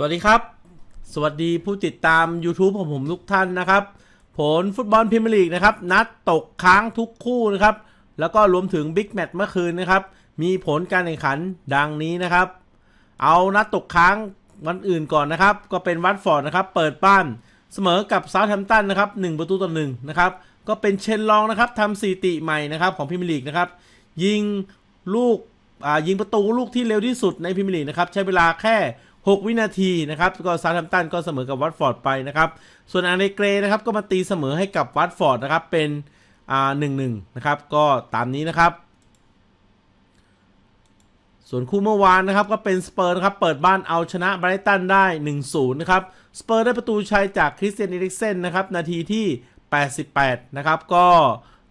สวัสดีครับ สวัสดีผู้ติดตาม YouTube ของผมทุกท่านนะครับ ผลฟุตบอลพรีเมียร์ลีกนะครับ นัดตกค้างทุกคู่นะครับ แล้วก็รวมถึงบิ๊กแมตช์เมื่อคืนนะครับ มีผลการแข่งขันดังนี้นะครับ เอานัดตกค้างวันอื่นก่อนนะครับ ก็เป็นวัตฟอร์ดนะครับ เปิดบ้านเสมอกับเซาท์แฮมป์ตันนะครับ1ประตูต่อ1นะครับ ก็เป็นเชนลองนะครับทำสถิติใหม่นะครับของพรีเมียร์ลีกนะครับ ยิงลูกยิงประตูลูกที่เร็วที่สุดในพรีเมียร์ลีกนะครับ ใช้เวลาแค่ 6 วินาทีนะครับก็ซา u ์แฮมตันก็เสมอกับวัตฟอร์ดไปนะครับส่วนอาร์เนเกรนะครับก็มาตีเสมอให้กับวัตฟอร์ดนะครับเป็นอ่าหนึ่งหนึ่งนะครับก็ตามนี้นะครับ ส่วนคู่เมื่อวานนะครับก็เป็นสเปอร์นะครับเปิดบ้านเอาชนะไบรตันได้ 1-0 นะครับสเปอร์ได้ประตูชัยจากคริสเตียนอีริกเซนนะครับนาทีที่ 88 นะครับก็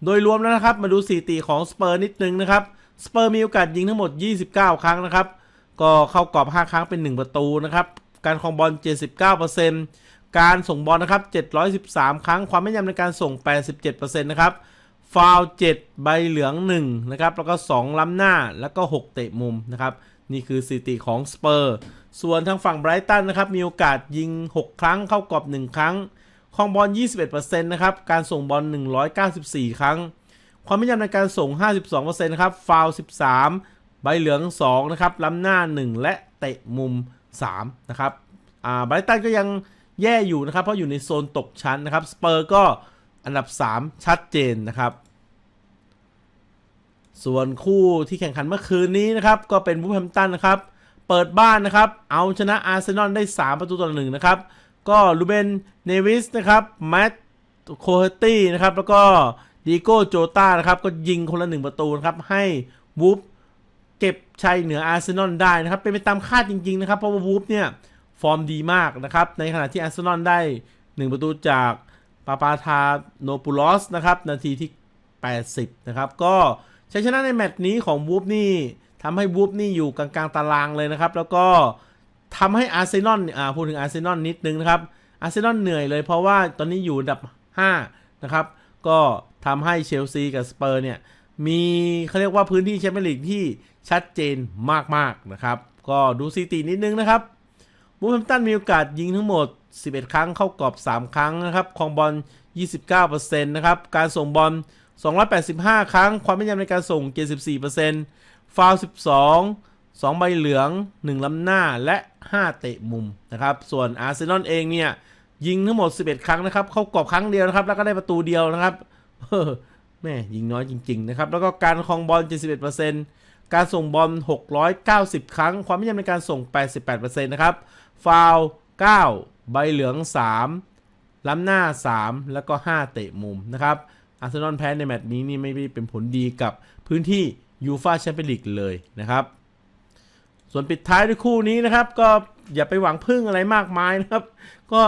โดยรวมแล้วนะครับมาดูสถิติของสเปอร์นิดนึงนะครับสเปอร์มีโอกาสยิงทั้งหมด 29 ครั้งนะครับ ก็เข้ากรอบ 5 ครั้งเป็น 1 ประตูนะครับ การครองบอล 79%การส่งบอลนะครับ 713 ครั้ง ความแม่นยำในการส่ง 87%นะครับ ฟาวล์7ใบเหลือง 1 นะครับ แล้วก็ 2 ล้ำหน้า แล้วก็ 6 เตะมุมนะครับ นี่คือสถิติของสเปอร์ ส่วนทางฝั่งไบรตันนะครับ มีโอกาสยิง 6 ครั้ง เข้ากรอบ 1 ครั้ง ครองบอล 21%นะครับ การส่งบอล 194 ครั้ง ความแม่นยำในการส่ง 52%นะครับ ฟาวล์13 ใบเหลือง2นะครับล้ำหน้า 1 และเตะมุม3นะครับอ่าไบรตันก็ยังแย่อยู่นะครับ เพราะอยู่ในโซนตกชั้นนะครับสเปอร์ก็อันดับ 3 ชัดเจนนะครับ ส่วนคู่ที่แข่งขันเมื่อคืนนี้นะครับ ก็เป็นวูแฮมตันนะครับ เปิดบ้านนะครับ เอาชนะอาร์เซนอลได้ 3 ประตูต่อหนึ่งนะครับ ก็ลูเบนเนวิสนะครับแมตต์โคเฮตตี้นะครับ แล้วก็ดีโก้โจตานะครับ ก็ยิงคนละหนึ่งประตูนะครับ ให้วูฟ เก็บชัยเหนืออาร์เซนอลได้นะครับ เป็นไปตามคาดจริงๆนะครับ เพราะว่าวูฟเนี่ย ฟอร์มดีมากนะครับ ในขณะที่อาร์เซนอลได้ 1 ประตูจากปาปาทาโนปูลอสนะครับ นาทีที่ 80 นะครับ ก็ชัยชนะในแมตช์นี้ของวูฟนี่ทำให้วูฟนี่อยู่กลางๆตารางเลยนะครับ แล้วก็ทำให้อาร์เซนอลอ่าพูดถึงอาร์เซนอลนิดนึงนะครับอาร์เซนอลเหนื่อยเลยเพราะว่าตอนนี้อยู่อันดับ 5 นะครับ ก็ทำให้เชลซีกับสเปอร์เนี่ย มีเขาเรียกว่าพื้นที่แชมเปี้ยนลีกที่ชัดเจนมากๆนะครับ ก็ดูสถิตินิดนึงนะครับบูฟแฮมตันมีโอกาสยิงทั้งหมด 11 ครั้งเข้ากรอบ 3 ครั้งนะครับครองบอล 29%นะครับ การส่งบอล 285 ครั้ง ความแม่นยำในการส่ง 74%ฟาวล์12 2 ใบเหลือง 1 ล้ำหน้าและ 5 เตะมุมนะครับ ส่วนอาร์เซนอลเองเนี่ย ยิงทั้งหมด 11 ครั้งนะครับ เข้ากรอบครั้งเดียวนะครับ แล้วก็ได้ประตูเดียวนะครับ แม่ยิงน้อยจริง ๆ นะครับ แล้วก็การครองบอล 71%การส่งบอล 690 ครั้ง ความแม่นยำในการส่ง 88%นะครับ ฟาวล์9ใบเหลือง 3 ล้ำหน้า 3 แล้วก็ 5 เตะมุมนะครับ อาร์เซนอลแพ้ในแมตช์นี้นี่ไม่ได้เป็นผลดีกับพื้นที่ยูฟาแชมเปี้ยนลีกเลยนะครับ ส่วนปิดท้ายด้วยคู่นี้นะครับ ก็อย่าไปหวังพึ่งอะไรมากมายนะครับ ก็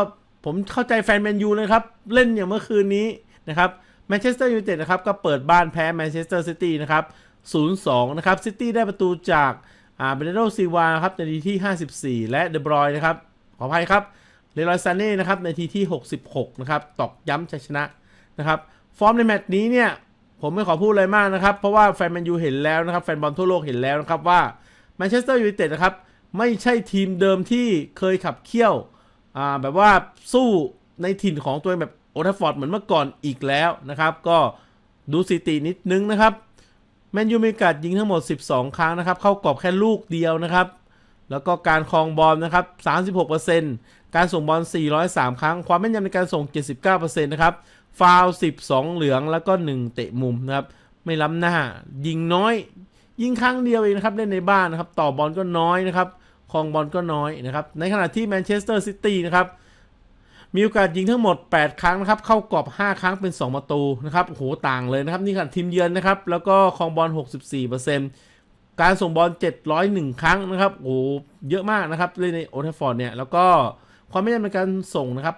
ผมเข้าใจแฟนแมนยูเลยครับ เล่นอย่างเมื่อคืนนี้นะครับ แมนเชสเตอร์ยูไนเต็ดนะครับก็เปิดบ้านแพ้แมนเชสเตอร์ซิตี้นะครับ 0-2 นะครับซิตี้ได้ประตูจากอ่าเบรนโดซีวาครับในทีที่ 54 และเดบรอยนะครับ ขออภัยครับเลรอยซาเน่นะครับในทีที่ 66 นะครับ ตอกย้ำชัยชนะนะครับ ฟอร์มในแมตช์นี้เนี่ย ผมไม่ขอพูดอะไรมากนะครับ เพราะว่าแฟนแมนยูเห็นแล้วนะครับ แฟนบอลทั่วโลกเห็นแล้วนะครับว่าแมนเชสเตอร์ยูไนเต็ดนะครับ ไม่ใช่ทีมเดิมที่เคยขับเคี่ยวอ่าแบบว่าสู้ในถิ่นของตัวเองแบบ โอทัฟฟอร์ดเหมือนเมื่อก่อนอีกแล้วนะครับ ก็ดูสถิตินิดนึงนะครับแมนยูมีกาสยิงทั้งหมด 12 ครั้งนะครับ เข้ากรอบแค่ลูกเดียวนะครับ แล้วก็การครองบอลนะครับ 36%การส่งบอล 403 ครั้ง ความแม่นยำในการส่ง 79%นะครับ ฟาว12 เหลืองแล้วก็ 1 เตะมุมนะครับ ไม่ล้ำหน้า ยิงน้อย ยิงครั้งเดียวเองนะครับ เล่นในบ้านนะครับ ต่อบอลก็น้อยนะครับครองบอลก็น้อยนะครับ ในขณะที่แมนเชสเตอร์ซิตี้นะครับ มีโอกาสยิงทั้งหมด 8 ครั้งนะครับ เข้ากรอบ 5 ครั้งเป็น 2 ประตูนะครับโหต่างเลยนะครับ นี่คือทีมเยือนนะครับ แล้วก็ครองบอล 64%การส่งบอล 701 ครั้งนะครับโอ้โหเยอะมากนะครับเล่นในโอเทฟฟอร์ดเนี่ย แล้วก็ความแม่นยำในการส่งนะครับ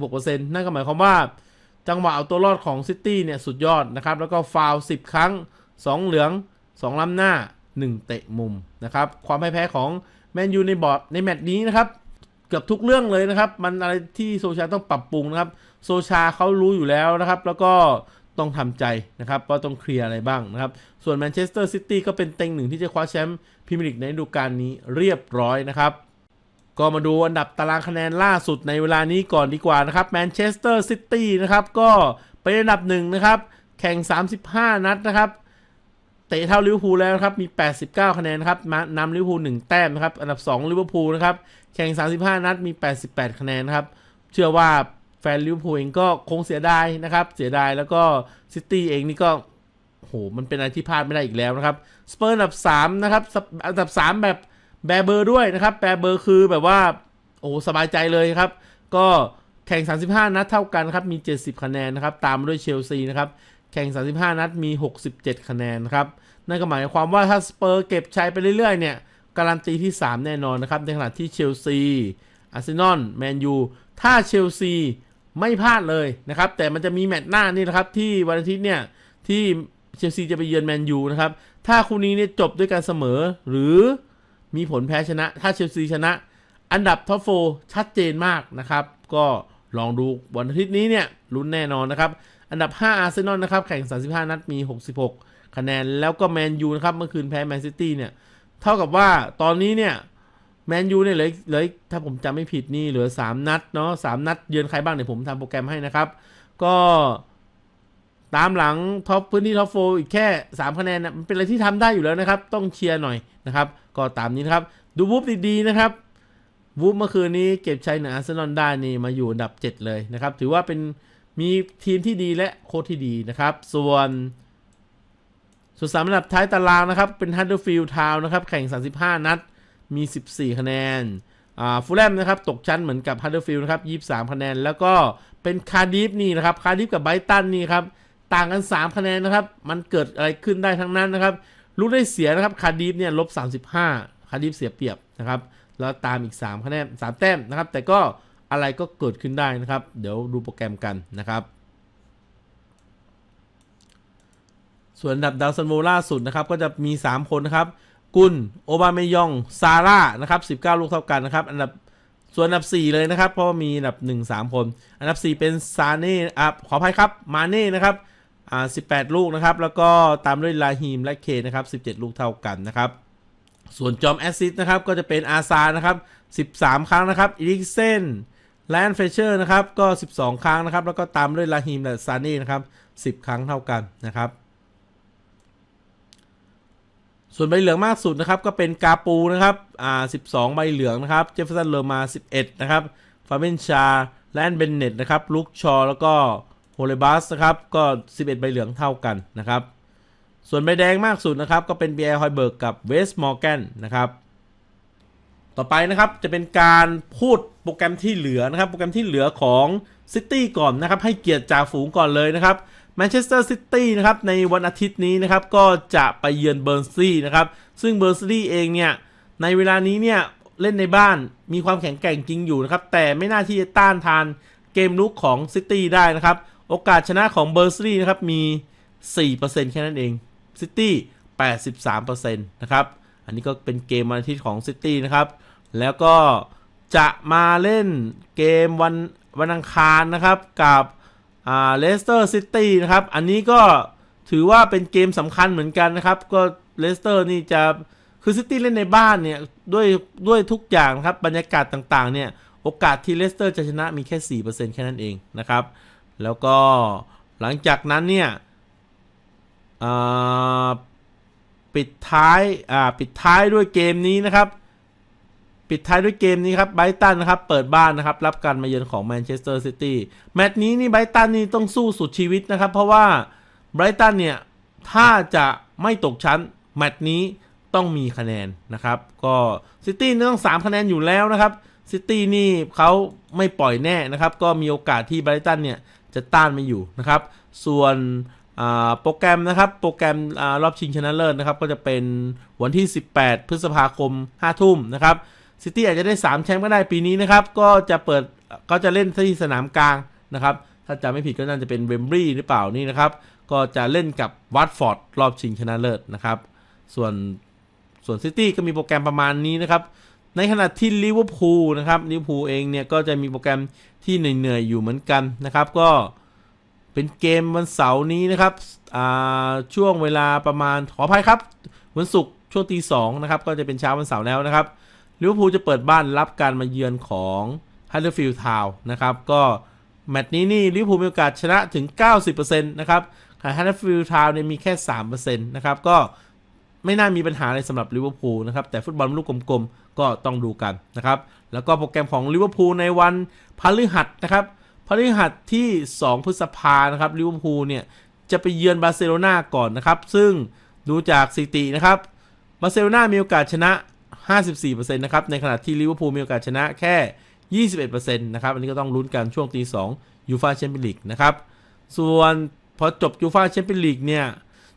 86%นั่นก็หมายความว่า จังหวะเอาตัวรอดของซิตี้เนี่ยสุดยอดนะครับ แล้วก็ฟาวล์10 ครั้ง 2 เหลือง 2 ล้ำหน้า 1 เตะมุมนะครับ ความพ่ายแพ้ของแมนยูในบอร์ดในแมตช์นี้นะครับ กือบทุกเรื่องเลยนะครับ มันอะไรที่โซชาต้องปรับปรุงนะครับ โซชาเขารู้อยู่แล้วนะครับ แล้วก็ต้องทำใจนะครับว่าต้องเคลียร์อะไรบ้างนะครับ ส่วนแมนเชสเตอร์ซิตี้ก็เป็นเต็งหนึ่งที่จะคว้าแชมป์พรีเมียร์ลีกในฤดูกาลนี้เรียบร้อยนะครับ ก็มาดูอันดับตารางคะแนนล่าสุดในเวลานี้ก่อนดีกว่านะครับแมนเชสเตอร์ซิตี้นะครับก็เป็นอันดับหนึ่งนะครับ แข่ง 35 นัดนะครับ เตะเท่าลิเวอร์พูลแล้วครับมี 89 คะแนนครับมานำลิเวอร์พูล1แต้มนะครับอันดับ2ลิเวอร์พูลนะครับแข่ง 35 นัดมี 88 คะแนนครับเชื่อว่าแฟนลิเวอร์พูลเองก็คงเสียดายนะครับเสียดายแล้วก็ซิตี้เองนี่ก็โหมันเป็นอะไรที่พลาดไม่ได้อีกแล้วนะครับสเปอร์อันดับ3นะครับอันดับ 3 แบบแบเบอร์ด้วยนะครับแบเบอร์คือแบบว่าโอ้สบายใจเลยครับ ก็แข่ง 35 นัดเท่ากันครับมี 70 คะแนนนะครับตามมาด้วยเชลซีนะครับ แข่ง 35 นัดมี 67 คะแนนนะครับ นั่นก็หมายความว่าถ้าสเปอร์เก็บชัยไปเรื่อยๆ เนี่ย การันตีที่ 3 แน่นอนนะครับ ในขณะที่เชลซี อาร์เซนอล แมนยู ถ้าเชลซีไม่พลาดเลยนะครับ แต่มันจะมีแมตช์หน้านี่นะครับ ที่วันอาทิตย์เนี่ย ที่เชลซีจะไปเยือนแมนยูนะครับ ถ้าคู่นี้เนี่ยจบด้วยการเสมอ หรือมีผลแพ้ชนะ ถ้าเชลซีชนะ อันดับท็อปโฟชัดเจนมากนะครับ ก็ลองดูวันอาทิตย์นี้เนี่ยลุ้นแน่นอนนะครับ อันดับ 5 อาร์เซนอลนะครับ แข่ง 35 นัดมี 66 คะแนน แล้วก็แมนยูนะครับ เมื่อคืนแพ้แมนซิตี้เนี่ย เท่ากับว่าตอนนี้เนี่ยแมนยูเนี่ยเหลือเหลือถ้าผมจำไม่ผิดนี่เหลือ 3 นัดเนาะ3นัดเยือนใครบ้างเดี๋ยวผมทำโปรแกรมให้นะครับ ก็ตามหลังท็อปพื้นที่ท็อปโฟอีกแค่ 3 คะแนนนะมันเป็นอะไรที่ทำได้อยู่แล้วนะครับ ต้องเชียร์หน่อยนะครับ ก็ตามนี้นะครับ ดูวูฟดีๆนะครับวูฟเมื่อคืนนี้เก็บชัยเหนืออาร์เซนอลได้นี่มาอยู่อันดับ 7 เลยนะครับ ถือว่าเป็น มีทีมที่ดีและโค้ชที่ดีนะครับ ส่วนส่วนสามอันดับท้ายตารางนะครับ เป็นฮัตเดอร์ฟิลด์ทาวนะครับ แข่ง 35 นัด มี 14 คะแนนอ่าฟูลแลมนะครับ ตกชั้นเหมือนกับฮัตเดอร์ฟิลด์นะครับ 23 คะแนน แล้วก็เป็นคาร์ดิฟนี่นะครับ คาร์ดิฟกับไบรตันนี่ครับ ต่างกัน 3 คะแนนนะครับ มันเกิดอะไรขึ้นได้ทั้งนั้นนะครับ ลูกได้เสียนะครับ คาร์ดิฟเนี่ยลบ 35 คาร์ดิฟเสียเปรียบนะครับ แล้วตามอีก 3 คะแนน 3 แต้มนะครับ แต่ก็ อะไรก็เกิดขึ้นได้นะครับ เดี๋ยวดูโปรแกรมกันนะครับ ส่วนอันดับดาวซันโวล่าสุดนะครับ ก็จะมี 3 คนนะครับ กุนโอบาเมยอง ซาร่านะครับ19 ลูกเท่ากันนะครับ อันดับส่วนอันดับ 4 เลยนะครับ เพราะว่ามีอันดับ 1 3 คน อันดับ 4 เป็นซาเน่อะขออภัยครับ มาเน่นะครับอ่า18 ลูกนะครับ แล้วก็ตามด้วยลาฮีมและเคนะครับ 17 ลูกเท่ากันนะครับ ส่วนจอมแอสซิสต์นะครับ ก็จะเป็นอาซานะครับ 13 ครั้งนะครับ อีริกเซน แลนเฟเชอร์นะครับก็ 12 ครั้งนะครับ แล้วก็ตามด้วยลาฮีมและซาเน่นะครับ 10 ครั้งเท่ากันนะครับ ส่วนใบเหลืองมากสุดนะครับ ก็เป็นกาปูนะครับอ่า12 ใบเหลืองนะครับ เจฟเฟอร์สันเลอมา 11 นะครับฟาเบนชาแลนเบนเน็ตนะครับลุกชอแล้วก็โฮเลบัสนะครับก็ 11 ใบเหลืองเท่ากันนะครับ ส่วนใบแดงมากสุดนะครับ ก็เป็นเบียร์ฮอยเบิร์กกับเวสมอร์แกนนะครับ ต่อไปนะครับจะเป็นการพูดโปรแกรมที่เหลือนะครับ โปรแกรมที่เหลือของซิตี้ก่อนนะครับ ให้เกียรติจ่าฝูงก่อนเลยนะครับแมนเชสเตอร์ซิตี้นะครับในวันอาทิตย์นี้นะครับก็จะไปเยือนเบอร์ซีนะครับ ซึ่งเบอร์ซีเองเนี่ยในเวลานี้เนี่ยเล่นในบ้านมีความแข็งแกร่งจริงอยู่นะครับ แต่ไม่น่าที่จะต้านทานเกมลุกของซิตี้ได้นะครับ โอกาสชนะของเบอร์ซีนะครับมี 4%แค่นั้นเองซิตี้83%นะครับ อันนี้ก็เป็นเกมวันอาทิตย์ของซิตี้นะครับ แล้วก็จะมาเล่นเกมวันวันอังคารนะครับกับเลสเตอร์ซิตี้นะครับ อันนี้ก็ถือว่าเป็นเกมสำคัญเหมือนกันนะครับ ก็เลสเตอร์นี่จะคือซิตี้เล่นในบ้านเนี่ยด้วยด้วยทุกอย่างนะครับบรรยากาศต่างๆเนี่ยโอกาสที่เลสเตอร์จะชนะมีแค่ 4%แค่นั้นเองนะครับ แล้วก็หลังจากนั้นเนี่ย ปิดท้ายอ่าปิดท้ายด้วยเกมนี้นะครับ ปิดท้ายด้วยเกมนี้ครับไบรตันนะครับ เปิดบ้านนะครับ รับการมาเยือนของแมนเชสเตอร์ซิตี้แมตช์นี้นี่ไบรตันนี่ต้องสู้สุดชีวิตนะครับ เพราะว่าไบรตันเนี่ย ถ้าจะไม่ตกชั้นแมตช์นี้ต้องมีคะแนนนะครับ ก็ซิตี้ต้อง 3 คะแนนอยู่แล้วนะครับซิตี้นี่เขาไม่ปล่อยแน่นะครับ ก็มีโอกาสที่ไบรตันเนี่ย จะต้านไม่อยู่นะครับ ส่วน โปรแกรมนะครับ โปรแกรมอรอบชิงชนะเลิศนะครับ ก็จะเป็นวันที่ 18 พฤษภาคม 5 ทุ่มนะครับซิตี้อาจจะได้ 3 แชมป์ก็ได้ปีนี้นะครับ ก็จะเปิดก็จะเล่นที่สนามกลางนะครับ ถ้าจำไม่ผิดก็น่าจะเป็นเวมบรีหรือเปล่านี่นะครับ ก็จะเล่นกับวัตฟอร์ดรอบชิงชนะเลิศนะครับ ส่วนส่วนซิตี้ก็มีโปรแกรมประมาณนี้นะครับ ในขณะที่ลิเวอร์พูลนะครับลิเวอร์พูลเองเนี่ยก็จะมีโปรแกรมที่เหนื่อยๆอยู่เหมือนกันนะครับ ก็ เป็นเกมวันเสาร์นี้นะครับช่วงเวลาประมาณขออภัยครับ วันศุกร์ช่วงตีสองนะครับ ก็จะเป็นเช้าวันเสาร์แล้วนะครับลิเวอร์พูลจะเปิดบ้านรับการมาเยือนของฮัตเ e อร์ฟิลด์ทาวนะครับ ก็แมตช์นี้นี่ลิเวอร์พูลมีโอกาสชนะถึง 90%นะครับขณะฮัตเ e อร์ฟิลด์ทาวเนี่ยมีแค่ 3%นะครับ ก็ไม่น่ามีปัญหาอะไรสำหรับลิเวอร์พูลนะครับ แต่ฟุตบอลลูกกลมๆ ก็ต้องดูกันนะครับ แล้วก็โปรแกรมของลิเวอร์พูลในวันพฤหัสนะครับ ฤหัสที่ 2 พฤษภานะครับลิเวอร์พูลเนี่ยจะไปเยือนบาร์เซโลนาก่อนนะครับ ซึ่งดูจากสถิตินะครับบาร์เซโลนามีโอกาสชนะ 54%นะครับในขณะที่ลิเวอร์พูลมีโอกาสชนะแค่ 21%นะครับอันนี้ก็ต้องลุ้นกันช่วงตี2ยูฟาแชมเปี้ยนลีกนะครับส่วนพอจบยูฟาแชมเปี้ยนลีกเนี่ย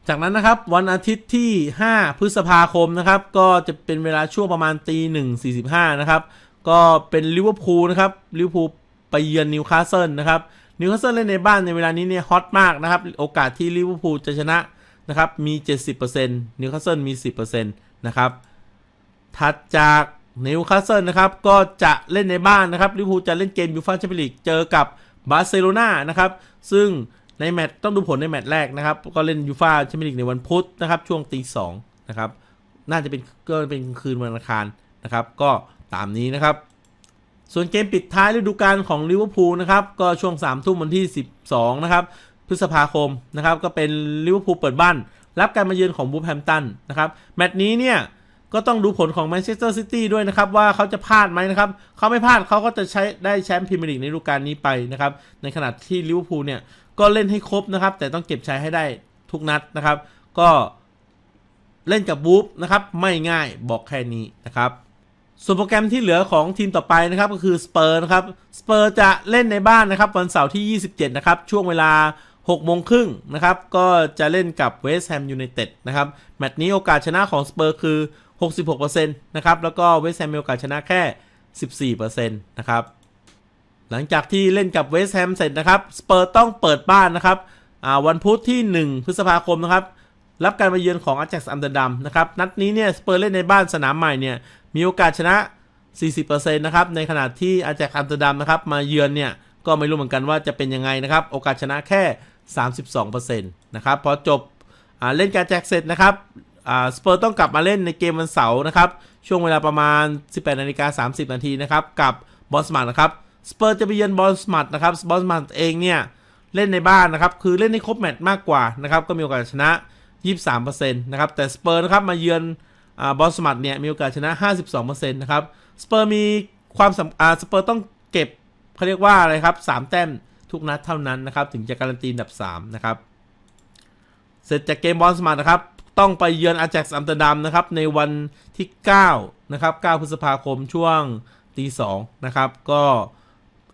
จากนั้นนะครับวันอาทิตย์ที่ 5 พฤษภาคมนะครับก็จะเป็นเวลาช่วงประมาณตีหนึ่งสี่สิบห้านะครับก็เป็นลิเวอร์พูลนะครับลิเวอร์พูล ไปเยือนนิวคาสเซิลนะครับนิวคาสเซิลเล่นในบ้านในเวลานี้เนี่ยฮอตมากนะครับ โอกาสที่ลิเวอร์พูลจะชนะนะครับมี 70%นิวคาสเซิลมี 10%นะครับถัดจากนิวคาสเซิลนะครับก็จะเล่นในบ้านนะครับลิเวอร์พูลจะเล่นเกมยูฟ่าแชมเปี้ยนลีกเจอกับบาร์เซโลนานะครับซึ่งในแมตช์ต้องดูผลในแมตช์แรกนะครับ ก็เล่นยูฟ่าแชมเปี้ยนลีกในวันพุธนะครับ ช่วงตีสองนะครับ น่าจะเป็นก็เป็นคืนวันอังคารนะครับ ก็ตามนี้นะครับ ส่วนเกมปิดท้ายฤดูกาลของลิเวอร์พูลนะครับ ก็ช่วง3ามทุ่มวันที่ 12 นะครับ พฤษภาคมนะครับ ก็เป็นลิเวอร์พูลเปิดบ้าน รับการมาเยือนของบูแฮมตันนะครับ แมตช์นี้เนี่ย ก็ต้องดูผลของแมนเชสเตอร์ซิตี้ด้วยนะครับ ว่าเขาจะพลาดไหมนะครับ เขาไม่พลาดเขาก็จะใช้ได้แชมป์พรีเมียร์ลีกในฤดูกาลนี้ไปนะครับ ในขณะที่ลิเวอร์พูลเนี่ยก็เล่นให้ครบนะครับ แต่ต้องเก็บใช้ให้ได้ทุกนัดนะครับ ก็เล่นกับบูฟนะครับไม่ง่ายบอกแค่นี้นะครับ ส่วนโปรแกรมที่เหลือของทีมต่อไปนะครับก็คือสเปอร์นะครับสเปอร์จะเล่นในบ้านนะครับวันเสาร์ที่ 27 นะครับ ช่วงเวลา6โมงครึ่งนะครับ ก็จะเล่นกับเวสต์แฮมยูไนเต็ดนะครับแมตช์นี้โอกาสชนะของสเปอร์คือ 66%นะครับ แล้วก็เวสต์แฮมมีโอกาสชนะแค่ 14%นะครับ หลังจากที่เล่นกับเวสต์แฮมเสร็จนะครับสเปอร์ต้องเปิดบ้านนะครับวันพุธที่ 1 พฤษภาคมนะครับรับการมาเยือนของอา a x อัมเตอร์ดัมนะครับนัดนี้เนี่ยสเปอร์เล่นในบ้านสนามใหม่เนี่ย มีโอกาสชนะ 40%นะครับในขณะที่อา a x อัมสเตอร์ดัมนะครับมาเยือนเนี่ยก็ไม่รู้เหมือนกันว่าจะเป็นยังไงนะครับ โอกาสชนะแค่ 32%นะครับพอจบอเล่นการแจ็คเสร็จนะครับสเปอร์ต้องกลับมาเล่นในเกมวันเสาร์นะครับ ช่วงเวลาประมาณ 18นาฬิกา30 นาทีนะครับ กับบอลสมาร์นะครับสเปอร์จะไปเยือนบอลสมาร์นะครับบอลสมาร์เองเนี่ยเล่นในบ้านนะครับ คือเล่นในครบแมตช์มากกว่านะครับ ก็มีโอกาสชนะ 23%นะครับ แต่สเปอร์นะครับมาเยือน บอลสมาร์เนี่ยมีโอกาสชนะ 52%นะครับสเปอร์มีความสำอ่าสเปอร์ต้องเก็บเขาเรียกว่าอะไรครับ3แต้มทุกนัดเท่านั้นนะครับถึงจะการันตีอันดับ3นะครับเสร็จจากเกมบอลสมาร์นะครับต้องไปเยือนอา a x อัมสเตอร์ดัมนะครับในวันที่9นะครับ9พฤษภาคมช่วงตี2นะครับก็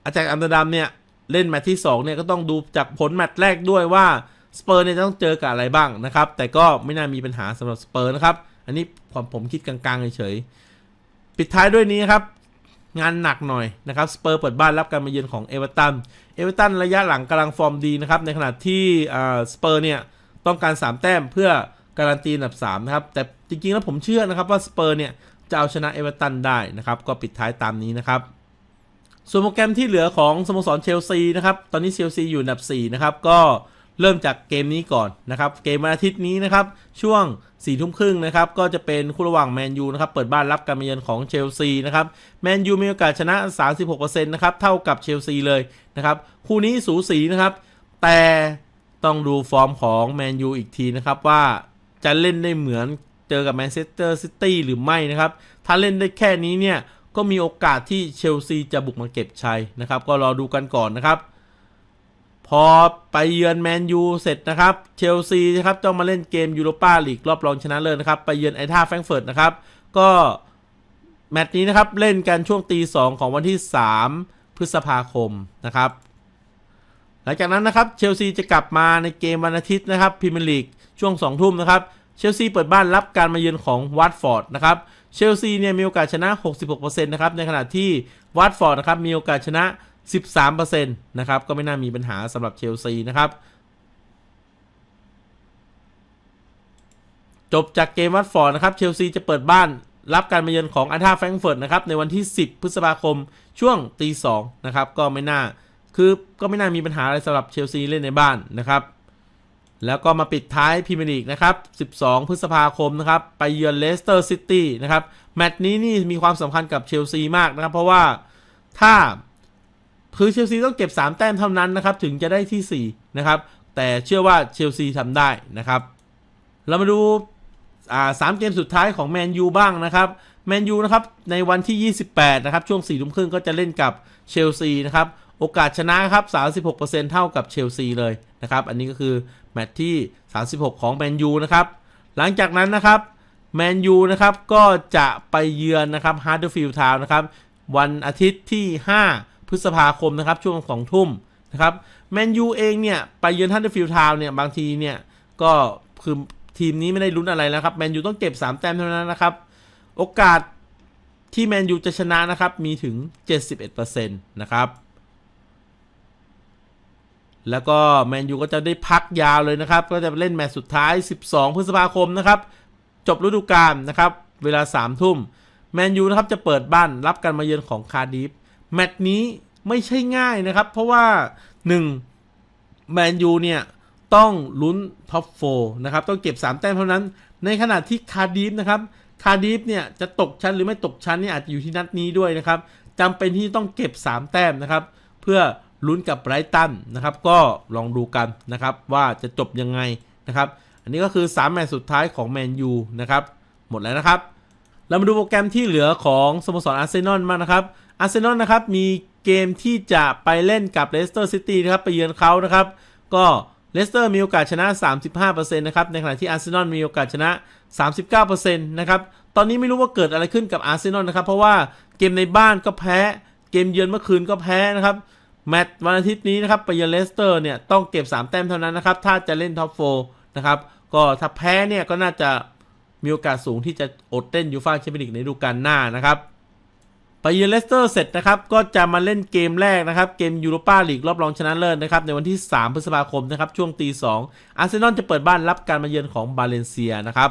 อา a x อัมสเตอร์ดัมเนี่ยเล่นแมตช์ที่2เนี่ยก็ต้องดูจากผลแมตช์แรกด้วยว่าสเปอร์เนี่ยต้องเจอกับอะไรบ้างนะครับแต่ก็ไม่น่ามีปัญหาสำหรับสเปอร์นะครับ อันนี้ผมผมคิดกลางๆเฉยๆปิดท้ายด้วยนี้ครับงานหนักหน่อยนะครับสเปอร์เปิดบ้านรับการมาเยือนของเอเวอร์ตัน เอเวอร์ตันระยะหลังกำลังฟอร์มดีนะครับ ในขณะที่สเปอร์เนี่ยต้องการ 3 แต้มเพื่อการันตีอันดับ3นะครับ แต่จริงๆแล้วผมเชื่อนะครับว่าสเปอร์เนี่ยจะเอาชนะเอเวอร์ตันได้นะครับ ก็ปิดท้ายตามนี้นะครับ ส่วนโปรแกรมที่เหลือของสโมสรเชลซีนะครับ ตอนนี้เชลซีอยู่อันดับ4นะครับ ก็ เริ่มจากเกมนี้ก่อนนะครับเกมวันอาทิตย์นี้นะครับช่วง4ี่ทุ่มครึ่งนะครับก็จะเป็นคู่ระหว่างแมนยูนะครับเปิดบ้านรับการมาเยือนของเชลซีนะครับแมนยูมีโอกาสชนะ 36%นะครับเท่ากับเชลซีเลยนะครับคู่นี้สูสีนะครับแต่ต้องดูฟอร์มของแมนยูอีกทีนะครับว่าจะเล่นได้เหมือนเจอกับแมนเชสเตอร์ซิตี้หรือไม่นะครับถ้าเล่นได้แค่นี้เนี่ยก็มีโอกาสที่เชลซีจะบุกมาเก็บชัยนะครับก็รอดูกันก่อนนะครับ พอไปเยือนแมนยูเสร็จนะครับเชลซีนะครับต้องมาเล่นเกมยูโรปาลีกรอบรองชนะเลิศนะครับ ไปเยือนไอท่าแฟรงเฟิร์ตนะครับ ก็แมตช์นี้นะครับเล่นกันช่วงตีสองของวันที่ 3 พฤษภาคมนะครับ หลังจากนั้นนะครับเชลซีจะกลับมาในเกมวันอาทิตย์นะครับพรีเมียร์ลีกช่วง 2 ทุ่มนะครับเชลซีเปิดบ้านรับการมาเยือนของวัตฟอร์ดนะครับเชลซีเนี่ยมีโอกาสชนะ 66%นะครับในขณะที่วัตฟอร์ดนะครับมีโอกาสชนะ 13%นะครับ ก็ไม่น่ามีปัญหาสำหรับเชลซีนะครับ จบจากเกมวัตฟอร์ดนะครับ เชลซีจะเปิดบ้านรับการมาเยือนของอาธาแฟรงเฟิร์ตนะครับ ในวันที่ 10 พฤษภาคมช่วงตี2นะครับ ก็ไม่น่าคือก็ไม่น่ามีปัญหาอะไรสำหรับเชลซีเล่นในบ้านนะครับ แล้วก็มาปิดท้ายพรีเมียร์ลีกนะครับ 12 พฤษภาคมนะครับ ไปเยือนเลสเตอร์ซิตี้นะครับ แมตช์นี้นี่มีความสำคัญกับเชลซีมากนะครับ เพราะว่าถ้า คือเชลซีต้องเก็บ 3 แต้มเท่านั้นนะครับ ถึงจะได้ที่ 4 นะครับ แต่เชื่อว่าเชลซีทำได้นะครับ เรามาดูสามเกมสุดท้ายของแมนยูบ้างนะครับแมนยูนะครับในวันที่ 28 นะครับ ช่วง4ทุ่มครึ่งก็จะเล่นกับเชลซีนะครับ โอกาสชนะครับ 36%เท่ากับเชลซีเลยนะครับ อันนี้ก็คือแมตช์ที่ 36 ของแมนยูนะครับ หลังจากนั้นนะครับแมนยูนะครับก็จะไปเยือนนะครับฮาร์ดฟิลด์ทาวน์นะครับ วันอาทิตย์ที่ 5 พฤษภาคมนะครับช่วงสองทุ่มนะครับแมนยูเองเนี่ยไปเยือนฮาร์ดฟิลด์ทาวน์เนี่ยบางทีเนี่ยก็คือทีมนี้ไม่ได้ลุ้นอะไรแล้วครับแมนยูต้องเก็บ 3 แต้มเท่านั้นนะครับโอกาสที่แมนยูจะชนะนะครับมีถึง 71%นะครับแล้วก็แมนยูก็จะได้พักยาวเลยนะครับ ก็จะเล่นแมตช์สุดท้าย 12 พฤษภาคมนะครับ จบฤดูกาลนะครับ เวลา 3 ทุ่ม แมนยูนะครับจะเปิดบ้านรับการมาเยือนของคาร์ดิฟ แมตช์นี้ไม่ใช่ง่ายนะครับ เพราะว่า 1. แมนยูเนี่ยต้องลุ้นท็อปโฟนะครับ ต้องเก็บ 3 แต้มเท่านั้น ในขณะที่คาร์ดิฟนะครับ คาร์ดิฟเนี่ยจะตกชั้นหรือไม่ตกชั้นเนี่ยอาจจะอยู่ที่นัดนี้ด้วยนะครับจำเป็นที่ต้องเก็บ 3 แต้มนะครับ เพื่อลุ้นกับไบรตันนะครับ ก็ลองดูกันนะครับ ว่าจะจบยังไงนะครับ อันนี้ก็คือ 3 แมตช์สุดท้ายของแมนยูนะครับ หมดแล้วนะครับ เรามาดูโปรแกรมที่เหลือของสโมสรอาร์เซนอลมานะครับ อาร์เซนอลนะครับมีเกมที่จะไปเล่นกับเลสเตอร์ซิตี้นะครับไปเยือนเขานะครับ ก็เลสเตอร์มีโอกาสชนะ 35%นะครับ ในขณะที่อาร์เซนอลมีโอกาสชนะ 39%นะครับ ตอนนี้ไม่รู้ว่าเกิดอะไรขึ้นกับอาร์เซนอลนะครับ เพราะว่าเกมในบ้านก็แพ้ เกมเยือนเมื่อคืนก็แพ้นะครับ แมตช์วันอาทิตย์นี้นะครับไปเยือนเลสเตอร์เนี่ยต้องเก็บ 3 แต้มเท่านั้นนะครับ ถ้าจะเล่นท็อปโฟนะครับ ก็ถ้าแพ้เนี่ยก็น่าจะมีโอกาสสูงที่จะอดเต้นยูฟ่าแชมเปี้ยนลีกในฤดูกาลหน้านะครับ ไปเยือนเลสเตอร์เสร็จนะครับ ก็จะมาเล่นเกมแรกนะครับ เกมยูโรปาลีกรอบรองชนะเลิศนะครับ ในวันที่ 3 พฤษภาคมนะครับ ช่วงตี2อาร์เซนอลจะเปิดบ้านรับการมาเยือนของบาเลนเซียนะครับ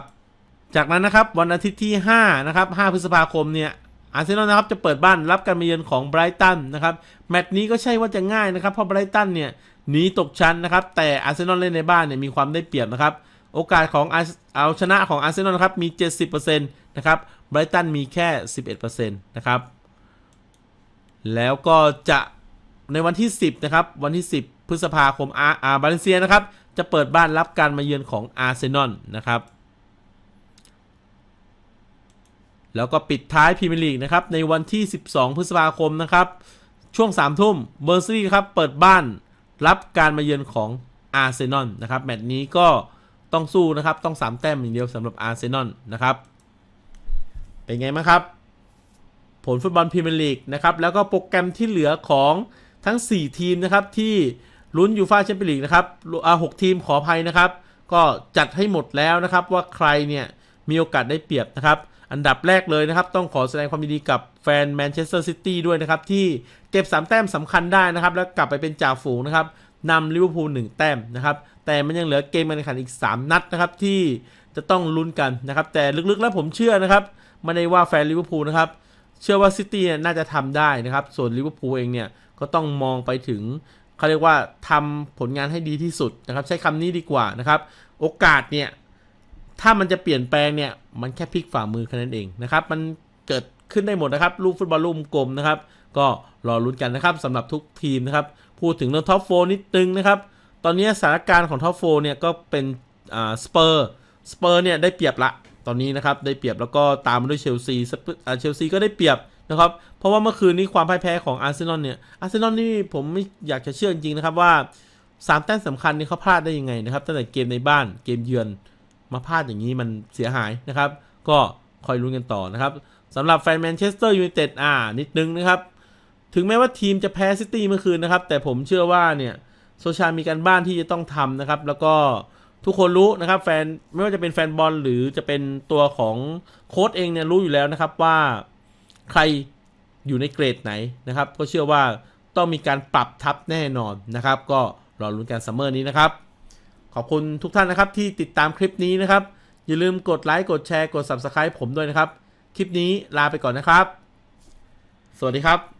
จากนั้นนะครับวันอาทิตย์ที่5นะครับ5พฤษภาคมเนี่ยอาร์เซนอลนะครับจะเปิดบ้านรับการมาเยือนของไบรตันนะครับแมตช์นี้ก็ใช่ว่าจะง่ายนะครับเพราะไบรตันเนี่ยหนีตกชั้นนะครับ แต่อาร์เซนอลเล่นในบ้านเนี่ยมีความได้เปรียบนะครับโอกาสของเอาชนะของอาร์เซนอลนะครับมี 70%นะครับไบรตันมีแค่ 11%นะครับ แล้วก็จะในวันที่ 10 นะครับ วันที่ 10 พฤษภาคมอาอาบาเลนเซียนะครับ จะเปิดบ้านรับการมาเยือนของอาร์เซนอลนะครับ แล้วก็ปิดท้ายพรีเมียร์ลีกนะครับ ในวันที่ 12 พฤษภาคมนะครับ ช่วง 3 ทุ่มเบอร์ซี่ครับ เปิดบ้านรับการมาเยือนของอาร์เซนอลนะครับ แมตช์นี้ก็ต้องสู้นะครับ ต้อง 3 แต้มอย่างเดียวสำหรับอาร์เซนอลนะครับ เป็นไงบ้างครับ ผลฟุตบอลพรีเมียร์ลีกนะครับแล้วก็โปรแกรมที่เหลือของทั้ง 4 ทีมนะครับที่ลุ้นยูฟ่าแชมเปี้ยนลีกนะครับอ่าหกทีมขออภัยนะครับ ก็จัดให้หมดแล้วนะครับว่าใครเนี่ยมีโอกาสได้เปรียบนะครับ อันดับแรกเลยนะครับ ต้องขอแสดงความยินดีกับแฟนแมนเชสเตอร์ซิตี้ด้วยนะครับ ที่เก็บ 3 แต้มสำคัญได้นะครับ แล้วกลับไปเป็นจ่าฝูงนะครับนำลิเวอร์พูล1แต้มนะครับ แต่มันยังเหลือเกมการแข่งขันอีก 3 นัดนะครับที่จะต้องลุ้นกันนะครับ แต่ลึกๆแล้วผมเชื่อนะครับไม่ได้ว่าแฟนลิเวอร์พูลนะครับ เชื่อว่าซิตี้เนี่ยน่าจะทำได้นะครับ ส่วนลิเวอร์พูลเองเนี่ยก็ต้องมองไปถึงเขาเรียกว่าทำผลงานให้ดีที่สุดนะครับ ใช้คำนี้ดีกว่านะครับ โอกาสเนี่ยถ้ามันจะเปลี่ยนแปลงเนี่ยมันแค่พลิกฝ่ามือแค่นั้นเองนะครับ มันเกิดขึ้นได้หมดนะครับ ลูกฟุตบอลลูกกลมนะครับ ก็รอลุ้นกันนะครับสำหรับทุกทีมนะครับ พูดถึงเรื่องท็อปโฟนิดนึงนะครับ ตอนนี้สถานการณ์ของท็อปโฟเนี่ยก็เป็นอ่าสเปอร์สเปอร์เนี่ยได้เปรียบละ ตอนนี้นะครับได้เปรียบแล้วก็ตามมาด้วยเชลซีเปอร์อ่าเชลซีก็ได้เปรียบนะครับเพราะว่าเมื่อคืนนี้ความพ่ายแพ้ของอาร์เซนอลเนี่ยอาร์เซนอลนี่ผมไม่อยากจะเชื่อจริงๆนะครับว่าสามแต้มสำคัญนี่เขาพลาดได้ยังไงนะครับตั้งแต่เกมในบ้านเกมเยือนมาพลาดอย่างนี้มันเสียหายนะครับ ก็คอยลุ้นกันต่อนะครับสำหรับแฟนแมนเชสเตอร์ยูไนเต็ดอ่านิดนึงนะครับ ถึงแม้ว่าทีมจะแพ้ซิตี้เมื่อคืนนะครับ แต่ผมเชื่อว่าเนี่ยโซชามีการบ้านที่จะต้องทำนะครับ แล้วก็ ทุกคนรู้นะครับแฟนไม่ว่าจะเป็นแฟนบอลหรือจะเป็นตัวของโค้ชเองเนี่ยรู้อยู่แล้วนะครับว่าใครอยู่ในเกรดไหนนะครับ ก็เชื่อว่าต้องมีการปรับทับแน่นอนนะครับ ก็รอลุ้นกันซัมเมอร์นี้นะครับ ขอบคุณทุกท่านนะครับที่ติดตามคลิปนี้นะครับ อย่าลืมกดไลค์กดแชร์กด Subscribe ผมด้วยนะครับ คลิปนี้ลาไปก่อนนะครับ สวัสดีครับ